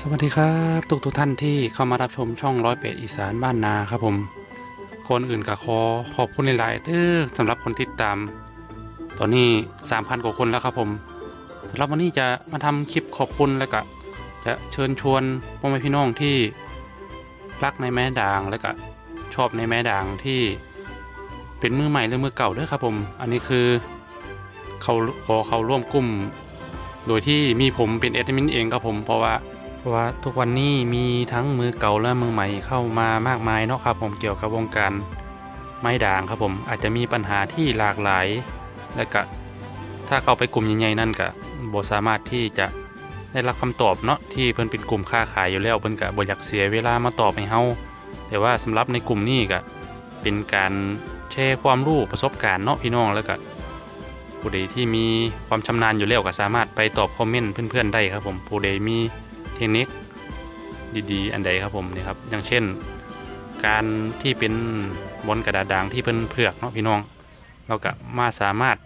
สวัสดีครับทุกทุกท่านที่เข้ามารับชมช่องร้อยเป็ดอีสานบ้านนาครับผมคนอื่นก็ขอขอบคุณหลายๆเด้อสำหรับคนติดตาม ตอนนี้ 3,000 กว่าคนแล้วครับผมสำหรับวันนี้จะมาทำคลิปขอบคุณแล้วก็จะเชิญชวนพ่อแม่พี่น้องที่รักในแม่ด่างแล้วก็ชอบในแม่ด่างที่เป็นมือใหม่หรือมือเก่าด้อครับผม อันนี้คือเขาขอเขาร่วมกลุ่ม โดยที่มีผมเป็นแอดมินเองครับผมเพราะว่า ว่าทุกวันนี้มีทั้งมือเก่าและมือใหม่เข้ามามากมายเนาะครับผมเกี่ยวกับวงการไม้ด่างครับผมอาจจะมีปัญหาที่หลากหลาย และก็ถ้าเข้าไปกลุ่มใหญ่ๆนั่นก็บ่สามารถที่จะได้รับคำตอบเนาะที่เพิ่นเป็นกลุ่มค้าขายอยู่แล้วเพิ่นก็บ่อยากเสียเวลามาตอบให้เฮาแต่ว่าสำหรับในกลุ่มนี้ก็เป็นการแชร์ความรู้ประสบการณ์เนาะพี่น้องแล้วก็ผู้ใดที่มีความชำนาญอยู่แล้วก็สามารถไปตอบคอมเมนต์เพื่อนๆได้ครับผมผู้ใดมี เทคนิคดีๆ อันใดครับผมนี่ครับอย่างเช่น การที่เป็นบนกระดาษด่างที่เพิ่นเผือกเนาะพี่น้อง เราก็มาสามารถ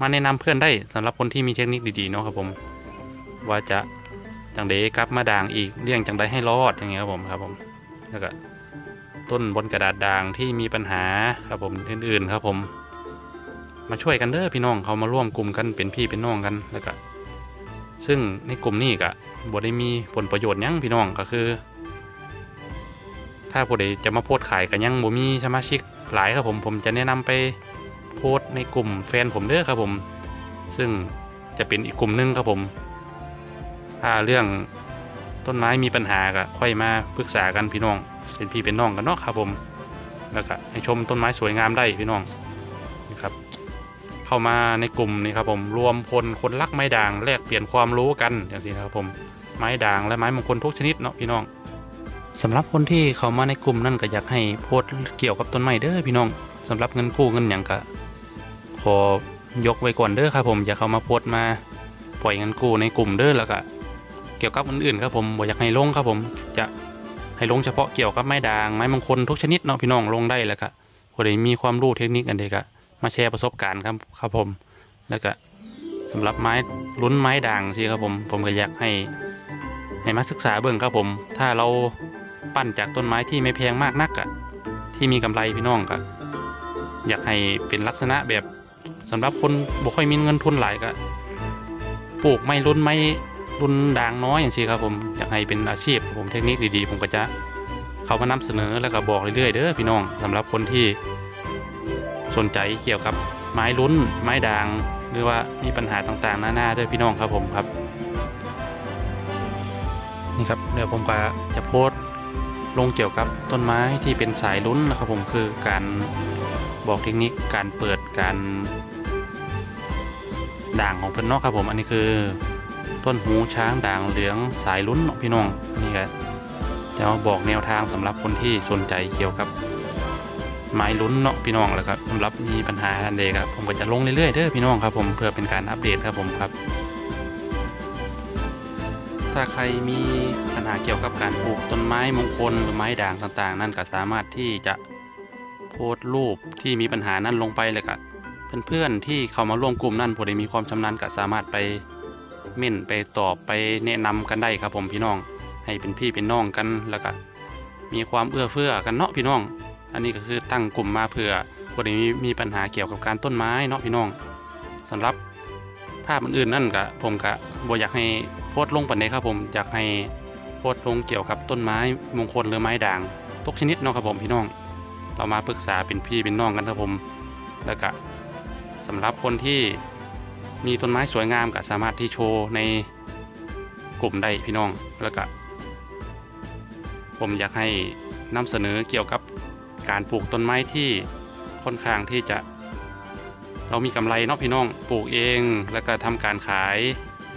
มาแนะนำเพื่อนได้สำหรับคนที่มีเทคนิคดีๆเนาะครับผม ว่าจะจังใดกลับมาด่างอีกเลี่ยงจังใดให้รอดอย่างเงี้ยครับผมครับผมแล้วก็ต้นบนกระดาษด่างที่มีปัญหาครับผมอื่นๆครับผม มาช่วยกันเด้อพี่น้องเขามาร่วมกลุ่มกันเป็นพี่เป็นน้องกันแล้วก็ ซึ่งในกลุ่มนี้ก็บ่ได้มีผลประโยชน์ยังพี่น้องก็คือ ถ้าผู้ใดจะมาโพสขายก็ยังบ่มีสมาชิกหลายครับผมผมจะแนะนำไปโพสในกลุ่มแฟนผมเด้อครับผม ซึ่งจะเป็นอีกกลุ่มนึงครับผม ถ้าเรื่องต้นไม้มีปัญหาก็ค่อยมาปรึกษากันพี่น้อง เป็นพี่เป็นน้องกันเนาะครับผมแล้วก็ให้ชมต้นไม้สวยงามได้พี่น้อง เข้ามาในกลุ่มนี่ครับผมรวมพลคนรักไม้ด่างแลกเปลี่ยนความรู้กันอย่างนี้นะครับผมไม้ด่างและไม้มงคลทุกชนิดเนาะพี่น้องสำหรับคนที่เข้ามาในกลุ่มนั่นก็อยากให้โพสเกี่ยวกับต้นไม้เด้อพี่น้องสำหรับเงินกู้เงินอย่างก็ขอยกไว้ก่อนเด้อครับผมอย่าเข้ามาโพสมาปล่อยเงินกู้ในกลุ่มเด้อแล้วก็เกี่ยวกับอื่นๆครับผมบ่อยากให้ลงครับผมจะให้ลงเฉพาะเกี่ยวกับไม้ด่างไม้มงคลทุกชนิดเนาะพี่น้องลงได้แล้วก็คนใดมีความรู้เทคนิคอันใดก็ มาแชร์ประสบการณ์ครับครับผม แล้วก็สำหรับไม้ลุ้นไม้ด่างสิครับผม ผมก็อยากให้ให้มาศึกษาเบิ่งครับผม ถ้าเราปั้นจากต้นไม้ที่ไม่แพงมากนักอะที่มีกำไรพี่น้องก็อยากให้เป็นลักษณะแบบสำหรับคนบ่ค่อยมีเงินทุนหลายก็ปลูกไม้ลุ้นไม้ลุ้นด่างน้อยอย่างสิครับผมอยากให้เป็นอาชีพผมเทคนิคดีๆ ผมก็จะเข้ามานำเสนอแล้วก็บอกเรื่อยๆเด้อพี่น้องสำหรับคนที่ สนใจเกี่ยวกับไม้ลุ้นไม้ด่าง หรือว่ามีปัญหาต่างๆ หน้าๆด้วยพี่น้องครับผมครับ นี่ครับเดี๋ยวผมก็จะโพสต์ลงเกี่ยวกับต้นไม้ที่เป็นสายลุ้นนะครับผมคือการบอกเทคนิคการเปิดการด่างของเพิ่นนาะครับผมอันนี้คือต้นหูช้างด่างเหลืองสายลุ้นพี่น้องอันนี่ก็จะมาบอกแนวทางสำหรับคนที่สนใจเกี่ยวกับ ไม้ลุ้นเนาะพี่น้องแล้วครับสำหรับมีปัญหาอันใดครับผมก็จะลงเรื่อยๆเด้อพี่น้องครับผมเพื่อเป็นการอัปเดตครับผมครับ ถ้าใครมีปัญหาเกี่ยวกับการปลูกต้นไม้มงคลหรือไม้ด่างต่างๆ นั่นก็สามารถที่จะโพสต์รูปที่มีปัญหานั้นลงไปเลยก็เพื่อนๆที่เข้ามาร่วมกลุ่มนั่นผู้ใดมีความชำนาญก็สามารถไปเม่นไปตอบไปแนะนำกันได้ครับผมพี่น้อง ให้เป็นพี่เป็นน้องกันแล้วก็มีความเอื้อเฟื้อกันเนาะพี่น้อง อันนี้ก็คือตั้งกลุ่มมาเพื่อคนที่มีมีปัญหาเกี่ยวกับการต้นไม้เนาะพี่น้องสำหรับภาพอื่นๆนั่นก็ผมก็บ่อยากให้โพสต์ลงปันใดครับผมอยากให้โพสต์ลงเกี่ยวกับต้นไม้มงคลหรือไม้ด่างทุกชนิดเนาะครับผมพี่น้อง เรามาปรึกษาเป็นพี่เป็นน้องกันครับผมแล้วก็สำหรับคนที่มีต้นไม้สวยงามก็สามารถที่โชว์ในกลุ่มได้พี่น้องแล้วก็ผมอยากให้นำเสนอเกี่ยวกับ การปลูกต้นไม้ที่ค่อนข้างที่จะ เรามีกำไรเนาะพี่น้องปลูกเองแล้วก็ทำการขาย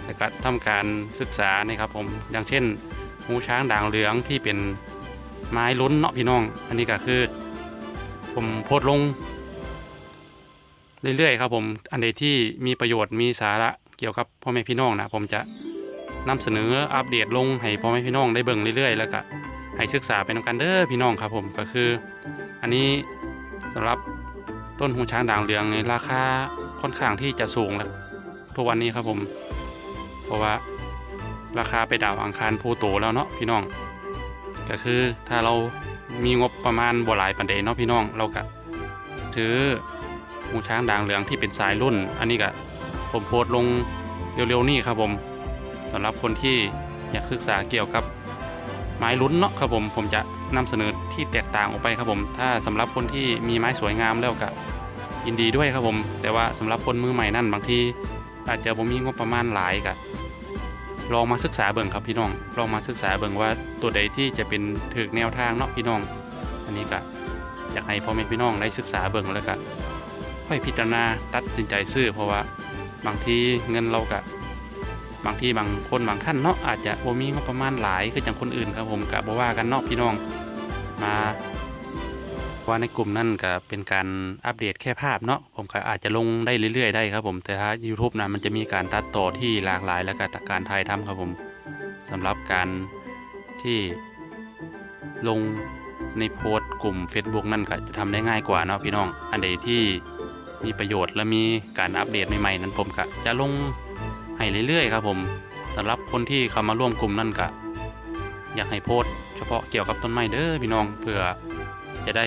แล้วก็ทำการศึกษานะครับผมอย่างเช่นหูช้างด่างเหลืองที่เป็นไม้ลุ้นเนาะพี่น้อง อันนี้ก็คือ ผมโพสลง เรื่อยๆครับผมอันใดที่มีประโยชน์มีสาระเกี่ยวกับพ่อแม่พี่น้องนะผมจะนำเสนออัปเดตลงให้พ่อแม่พี่น้องได้เบิ่งเรื่อยๆ แล้วก็ให้ศึกษาไปนำกันเด้อพี่น้องครับผมก็คือ อันนี้สำหรับต้นหูช้างด่างเหลืองในราคาค่อนข้างที่จะสูงแล้วทุกวันนี้ครับผม เพราะว่าราคาไปดาวอังคารพูโตแล้วเนาะพี่น้อง ก็คือถ้าเรามีงบประมาณบ่หลายปันเดเนาะพี่น้องเราก็ถือหูช้างด่างเหลืองที่เป็นสายรุ่น อันนี้ก็ผมโพสต์ลงเร็วๆนี่ครับผมสำหรับคนที่อยากศึกษาเกี่ยวกับ ไม้ลุ้นเนาะครับผมผมจะนำเสนอที่แตกต่างออกไปครับผม ถ้าสำหรับคนที่มีไม้สวยงามแล้วก็ยินดีด้วยครับผม แต่ว่าสำหรับคนมือใหม่นั่นบางทีอาจจะผมมีงบประมาณหลายก็ลองมาศึกษาเบิ่งครับพี่น้อง ลองมาศึกษาเบิ่งว่าตัวใดที่จะเป็นถือแนวทางเนาะพี่น้อง อันนี้ก็อยากให้พ่อแม่พี่น้องได้ศึกษาเบิ่งแล้วก็ค่อยพิจารณาตัดสินใจซื้อเพราะว่าบางทีเงินเราก็ บางที่บางคนบางท่านเนาะอาจจะบ่มีงบประมาณหลายคือจังคนอื่นครับผมก็บ่ว่ากันเนาะพี่น้องมาว่าในกลุ่มนั่นก็เป็นการอัปเดตแค่ภาพเนาะผมก็อาจจะลงได้เรื่อย ๆ ได้ครับผมแต่ถ้า YouTube นะมันจะมีการตัดต่อที่หลากหลาย แล้วก็การถ่ายทำครับผมสำหรับการที่ลงในโพสต์กลุ่ม Facebook นั่นก็จะทำได้ง่ายกว่าเนาะพี่น้อง อันใดที่มีประโยชน์และมีการอัปเดตใหม่ๆนั้นผมก็จะลง ให้เรื่อยๆครับผมสำหรับคนที่เข้ามาร่วมกลุ่มนั่นก็อยากให้โพสเฉพาะเกี่ยวกับต้นไม้เด้อพี่น้องเพื่อจะได้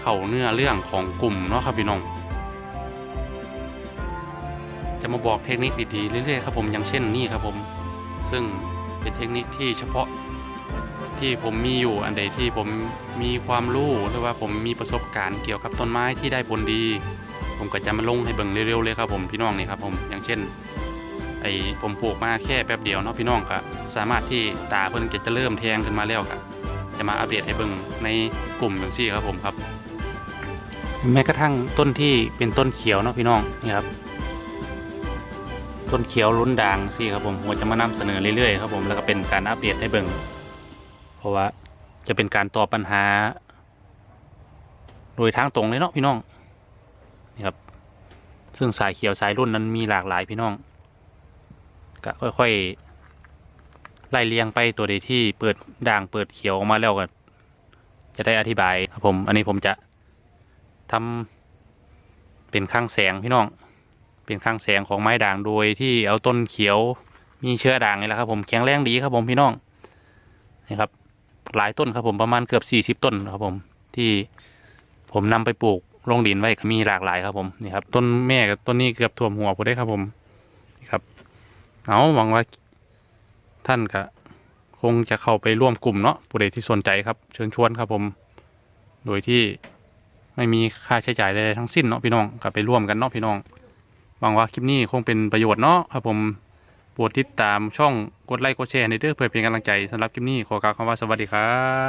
เข้าเนื้อเรื่องของกลุ่มเนาะครับพี่น้อง จะมาบอกเทคนิคดีๆเรื่อยๆครับผมอย่างเช่นนี่ครับผม ซึ่งเป็นเทคนิคที่เฉพาะที่ผมมีอยู่อันใดที่ผมมีความรู้หรือว่าผมมีประสบการณ์เกี่ยวกับต้นไม้ที่ได้ผลดี ผมก็จะมาลงให้เบิ่งเร็วๆเลยครับผมพี่น้องนี่ครับผมอย่างเช่นไอ้ผมปลูกมาแค่แป๊บเดียวเนาะพี่น้องก็สามารถที่ตาเพิ่นจะเริ่มแทงขึ้นมาแล้วก็จะมาอัปเดตให้เบิ่งในกลุ่มอย่างซี่ครับผมครับ แม้กระทั่งต้นที่เป็นต้นเขียวเนาะพี่น้องนี่ครับต้นเขียวลุ้นด่างสิครับผมผมจะมานำเสนอเรื่อยๆครับผมแล้วก็เป็นการอัปเดตให้เบิ่งเพราะว่าจะเป็นการตอบปัญหา โดยทางตรงเลยเนาะพี่น้อง นี่ครับ ซึ่งสายเขียวสายรุ่นนั้นมีหลากหลายพี่น้องก็ค่อยๆไล่เรียงไปตัวใดที่เปิดด่างเปิดเขียวออกมาแล้วก็จะได้อธิบายครับผม อันนี้ผมจะทำเป็นข้างแสงพี่น้อง เป็นข้างแสงของไม้ด่างโดยที่เอาต้นเขียวมีเชื้อด่างนี่แหละครับ ผมแข็งแรงดีครับผมพี่น้องนี่ครับหลายต้นครับผมประมาณเกือบสี่สิบต้นครับผมที่ผมนำไปปลูก ลงดินไว้ก็มีหลากหลายครับผมนี่ครับ ต้นแม่กับต้นนี้เกือบท่วมหัวผมได้ครับผมนี่ครับ เอาหวังว่าท่านก็คงจะเข้าไปร่วมกลุ่มเนาะผู้ใดที่สนใจครับ เชิญชวนครับผม โดยที่ไม่มีค่าใช้จ่ายใดๆทั้งสิ้นเนาะพี่น้องก็ไปร่วมกันเนาะพี่น้องหวังว่าคลิปนี้คงเป็นประโยชน์เนาะครับผมโปรดติดตามช่องกดไลค์กดแชร์ในเด้อเพื่อเป็นกำลังใจสำหรับคลิปนี้ขอกล่าวคำว่าสวัสดีครับ